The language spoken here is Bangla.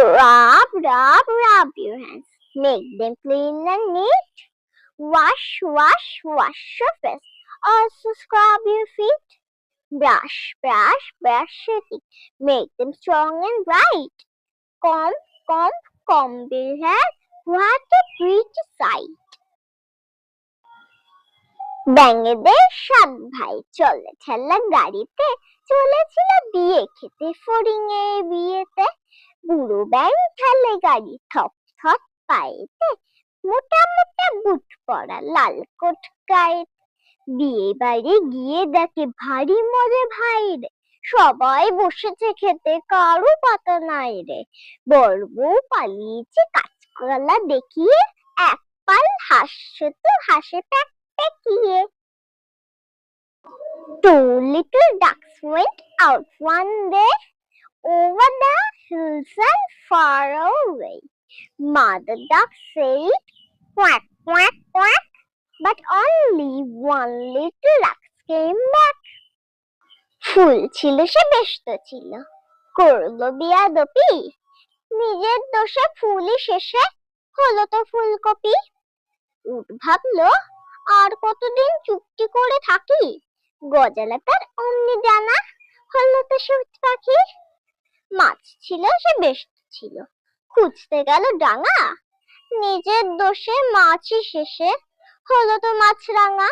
Rub, rub, rub your hands. Make them clean and neat. Wash, wash, wash your face. Also scrub your feet. Brush, brush, brush your teeth. Make them strong and bright. Comb, comb, comb your hair. What a pretty sight. ব্যাঙেদের সাত ভাই চলে ঠেলা গাড়িতে চলেছিল বিয়ে খেতে ফড়িংয়ে বিয়েতে বুড়ো ব্যাং ঠেলে গাড়ি থপ থপ পায়েতে, মোটা মোটা বুট পরা লাল কোট গায়ে বিয়ে বাড়ি গিয়ে দেখে ভারী মজা ভাই রে সবাই বসেছে খেতে, কারও পাতা নাই রে। বড় বউ পালিয়েছে কাঁচকলা দেখিয়ে, এক পাল হাসছে তো হাসে প্যাক প্যাকিয়ে। Two little ducks went out one day over hills far away. Mother duck said, quack, quack, quack, but only one little duck came back. ফুল ছিল সে ব্যস্ত ছিল করল বিয়াদপি নিজের দোষে ফুলই শেষে হলো তো ফুলকপি উঠ ভাবলো আর কতদিন চুক্তি করে থাকি গজালা তার অমনি জানা ছিল, সে বেস্ট ছিল। খুঁজতে গেল ডাঙা। নিজের দোষে মাছি শেষে হলো তো মাছ মাছরাঙা।